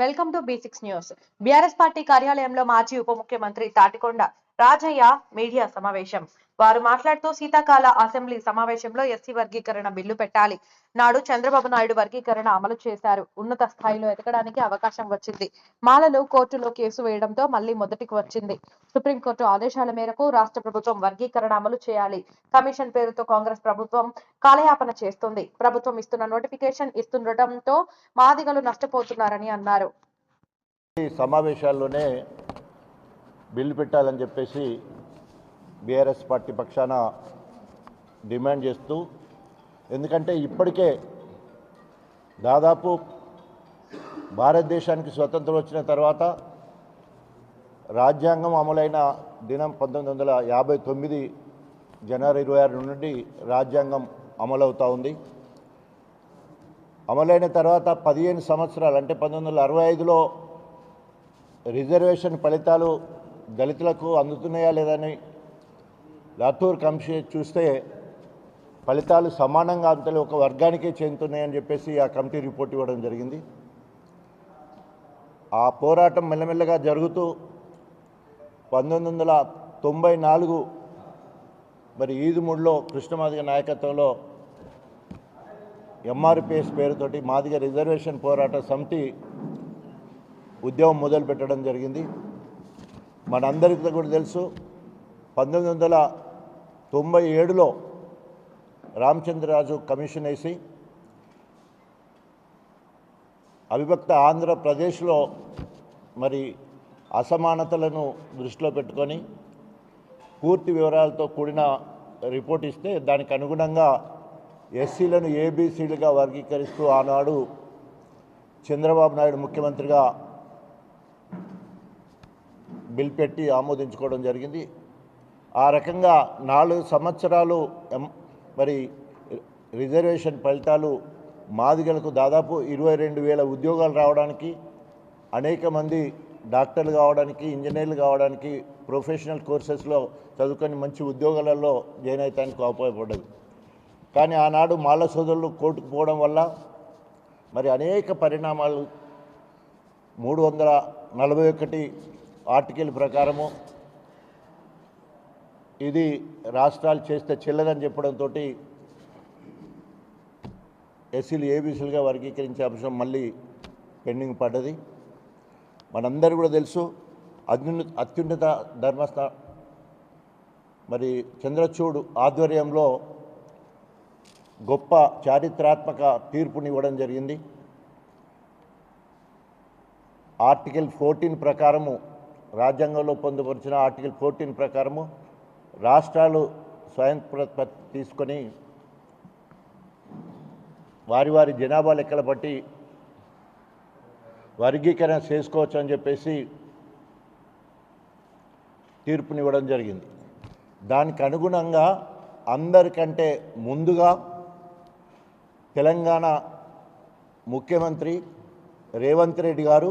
Welcome to basics news. BRS party కార్యాలయంలో మాజీ ఉప ముఖ్యమంత్రి తాటికొండ రాజయ్య మీడియా సమావేశం. వారు మాట్లాడుతూ శీతాకాల అసెంబ్లీ సమావేశంలో ఎస్సీ వర్గీకరణ బిల్లు పెట్టాలి. నాడు చంద్రబాబు నాయుడు వర్గీకరణ అమలు చేశారు. ఉన్నత స్థాయిలో ఎదగడానికి అవకాశం వచ్చింది. మాలలు కోర్టులో కేసు వేయడంతో మళ్ళీ మొదటికి వచ్చింది. సుప్రీంకోర్టు ఆదేశాల మేరకు రాష్ట్ర ప్రభుత్వం వర్గీకరణ అమలు చేయాలి. కమిషన్ పేరుతో కాంగ్రెస్ ప్రభుత్వం కాలయాపన చేస్తుంది. ప్రభుత్వం ఇస్తున్న నోటిఫికేషన్ ఇస్తుండటంతో మాదిగలు నష్టపోతున్నారని అన్నారు. సమావేశాల్లోనే బిల్లు పెట్టాలని చెప్పేసి బీఆర్ఎస్ పార్టీ పక్షాన డిమాండ్ చేస్తూ ఎందుకంటే ఇప్పటికే దాదాపు భారతదేశానికి స్వతంత్రం వచ్చిన తర్వాత రాజ్యాంగం అమలైన దినం పంతొమ్మిది వందల యాభై తొమ్మిది జనవరి ఇరవై ఆరు నుండి రాజ్యాంగం అమలవుతూ ఉంది. అమలైన తర్వాత పదిహేను సంవత్సరాలు అంటే పంతొమ్మిది వందల అరవై ఐదులో రిజర్వేషన్ ఫలితాలు దళితులకు అందుతున్నాయా లేదని లాతూర్ కమిషన్ చూస్తే ఫలితాలు సమానంగా అంతలో ఒక వర్గానికే చెందుతున్నాయని చెప్పేసి ఆ కమిటీ రిపోర్ట్ ఇవ్వడం జరిగింది. ఆ పోరాటం మెల్లమెల్లగా జరుగుతూ పంతొమ్మిది వందల తొంభై నాలుగు మరి ఈదుముడిలో కృష్ణమాదిగ నాయకత్వంలో ఎంఆర్పిఎస్ పేరుతోటి మాదిగ రిజర్వేషన్ పోరాట సమితి ఉద్యమం మొదలుపెట్టడం జరిగింది. మనందరికీ కూడా తెలుసు పంతొమ్మిది వందల తొంభై ఏడులో రామచంద్రరాజు కమిషన్ వేసి అవిభక్త ఆంధ్రప్రదేశ్లో మరి అసమానతలను దృష్టిలో పెట్టుకొని పూర్తి వివరాలతో కూడిన రిపోర్ట్ ఇస్తే దానికి అనుగుణంగా ఎస్సీలను ఏబీసీలుగా వర్గీకరిస్తూ ఆనాడు చంద్రబాబు నాయుడు ముఖ్యమంత్రిగా బిల్ పెట్టి ఆమోదించుకోవడం జరిగింది. ఆ రకంగా నాలుగు సంవత్సరాలు ఎం- మరి రిజర్వేషన్ ఫలితాలు మాదిగలకు దాదాపు ఇరవై రెండు వేల ఉద్యోగాలు రావడానికి అనేక మంది డాక్టర్లు కావడానికి ఇంజనీర్లు కావడానికి ప్రొఫెషనల్ కోర్సెస్లో చదువుకొని మంచి ఉద్యోగాలలో జాయిన్ అవుతానికి ఉపయోగపడ్డది కానీ ఆనాడు మాల సోదరులు కోర్టుకు పోవడం వల్ల మరి అనేక పరిణామాలు మూడు వందల నలభై ఒకటి ఆర్టికల్ ప్రకారము ఇది రాష్ట్రాలు చేస్తే చెల్లదని చెప్పడంతో ఎస్సీలు ఏబీసీలుగా వర్గీకరించే అంశం మళ్ళీ పెండింగ్ పడ్డది. మనందరూ కూడా తెలుసు అత్యున్న అత్యున్నత ధర్మస్థా మరి చంద్రచూడు ఆధ్వర్యంలో గొప్ప చారిత్రాత్మక తీర్పునివ్వడం జరిగింది. ఆర్టికల్ ఫోర్టీన్ ప్రకారము రాజ్యాంగంలో పొందుపరిచిన ఆర్టికల్ ఫోర్టీన్ ప్రకారము రాష్ట్రాలు స్వయం ప్రతిపత్తి తీసుకొని వారి వారి జనాభా లెక్కల బట్టి వర్గీకరణ చేసుకోవచ్చు అని చెప్పేసి తీర్పునివ్వడం జరిగింది. దానికి అనుగుణంగా అందరికంటే ముందుగా తెలంగాణ ముఖ్యమంత్రి రేవంత్ రెడ్డి గారు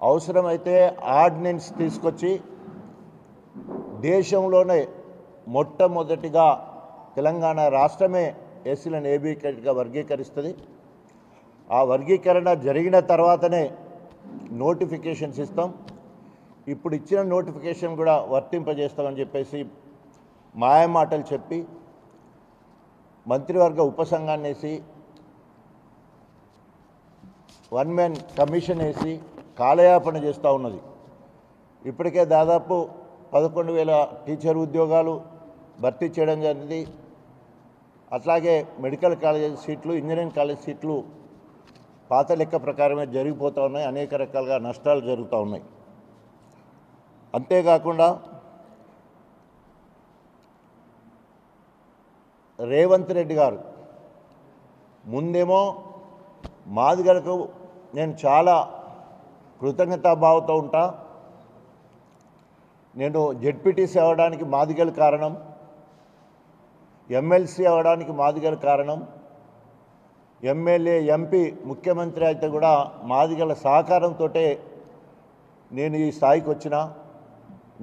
అవసరమైతే ఆర్డినెన్స్ తీసుకొచ్చి దేశంలోనే మొట్టమొదటిగా తెలంగాణ రాష్ట్రమే ఎస్సీలను ఏబీగా వర్గీకరిస్తుంది. ఆ వర్గీకరణ జరిగిన తర్వాతనే నోటిఫికేషన్స్ ఇస్తాం. ఇప్పుడు ఇచ్చిన నోటిఫికేషన్ కూడా వర్తింపజేస్తామని చెప్పేసి మాయమాటలు చెప్పి మంత్రివర్గ ఉపసంఘాన్ని వేసి వన్ మ్యాన్ కమిషన్ వేసి కాలయాపన చేస్తూ ఉన్నది. ఇప్పటికే దాదాపు పదకొండు వేల టీచర్ ఉద్యోగాలు భర్తీ చేయడం జరిగింది. అట్లాగే మెడికల్ కాలేజ్ సీట్లు ఇంజనీరింగ్ కాలేజ్ సీట్లు పాత లెక్క ప్రకారమే జరిగిపోతూ ఉన్నాయి. అనేక రకాలుగా నష్టాలు జరుగుతూ ఉన్నాయి. అంతేకాకుండా రేవంత్ రెడ్డి గారు ముందేమో మాదిగలకు నేను చాలా కృతజ్ఞతాభావంతో ఉంటా నేను జెడ్పీటీసీ అవ్వడానికి మాదిగలు కారణం ఎమ్మెల్సీ అవ్వడానికి మాదిగలు కారణం ఎమ్మెల్యే ఎంపీ ముఖ్యమంత్రి అయితే కూడా మాదిగల సహకారంతో నేను ఈ స్థాయికి వచ్చిన.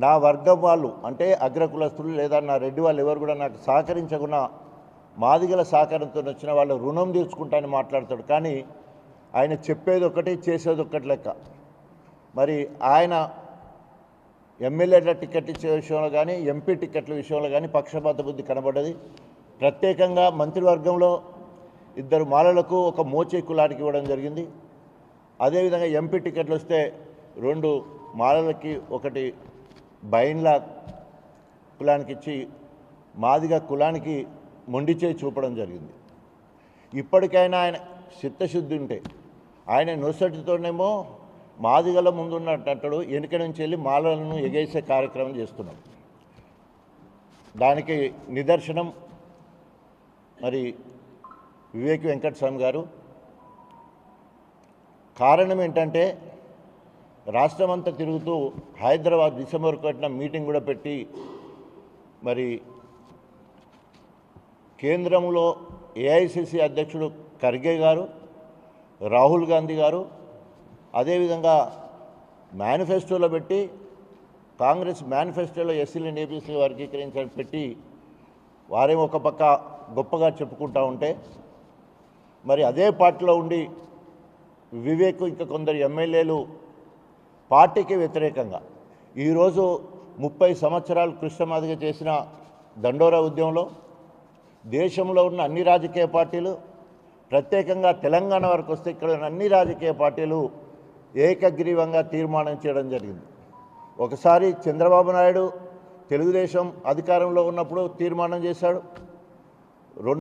నా వర్గం వాళ్ళు అంటే అగ్రకులస్తులు లేదా నా రెడ్డి వాళ్ళు ఎవరు కూడా నాకు సహకరించకుండా మాదిగల సహకారంతో వచ్చిన వాళ్ళు రుణం తీర్చుకుంటానని మాట్లాడతాడు. కానీ ఆయన చెప్పేది ఒకటి చేసేది ఒకటి లెక్క. మరి ఆయన ఎమ్మెల్యేల టికెట్ ఇచ్చే విషయంలో కానీ ఎంపీ టికెట్ల విషయంలో కానీ పక్షపాత బుద్ధి కనబడ్డది. ప్రత్యేకంగా మంత్రివర్గంలో ఇద్దరు మాలలకు ఒక మోచే కులానికి ఇవ్వడం జరిగింది. అదేవిధంగా ఎంపీ టికెట్లు వస్తే రెండు మాలలకి ఒకటి బైన్ల కులానికి ఇచ్చి మాదిగా కులానికి మొండిచే చూపడం జరిగింది. ఇప్పటికైనా ఆయన చిత్తశుద్ధి ఉంటే ఆయన నొసటితోనేమో మాదిగల ముందున్నట్టు వెనుక నుంచి వెళ్ళి మాలలను ఎగేసే కార్యక్రమం చేస్తున్నాం. దానికి నిదర్శనం మరి వివేక్ వెంకటస్వామి గారు. కారణం ఏంటంటే రాష్ట్రమంతా తిరుగుతూ హైదరాబాద్ డిసెంబర్ ఒకటిన మీటింగ్ కూడా పెట్టి మరి కేంద్రంలో ఏఐసిసి అధ్యక్షుడు ఖర్గే గారు రాహుల్ గాంధీ గారు అదేవిధంగా మేనిఫెస్టోలో పెట్టి కాంగ్రెస్ మేనిఫెస్టోలో ఎస్సీలను ఏపీసీ వర్గీకరించడం పెట్టి వారేం ఒక పక్క గొప్పగా చెప్పుకుంటా ఉంటే మరి అదే పార్టీలో ఉండి వివేక్ ఇంకా కొందరు ఎమ్మెల్యేలు పార్టీకి వ్యతిరేకంగా ఈరోజు ముప్పై సంవత్సరాలు కృష్ణమాదిగా చేసిన దండోరా ఉద్యమంలో దేశంలో ఉన్న అన్ని రాజకీయ పార్టీలు ప్రత్యేకంగా తెలంగాణ వరకు వస్తే ఇక్కడ ఉన్న అన్ని రాజకీయ పార్టీలు ఏకగ్రీవంగా తీర్మానం చేయడం జరిగింది. ఒకసారి చంద్రబాబు నాయుడు తెలుగుదేశం అధికారంలో ఉన్నప్పుడు తీర్మానం చేశాడు. రెండు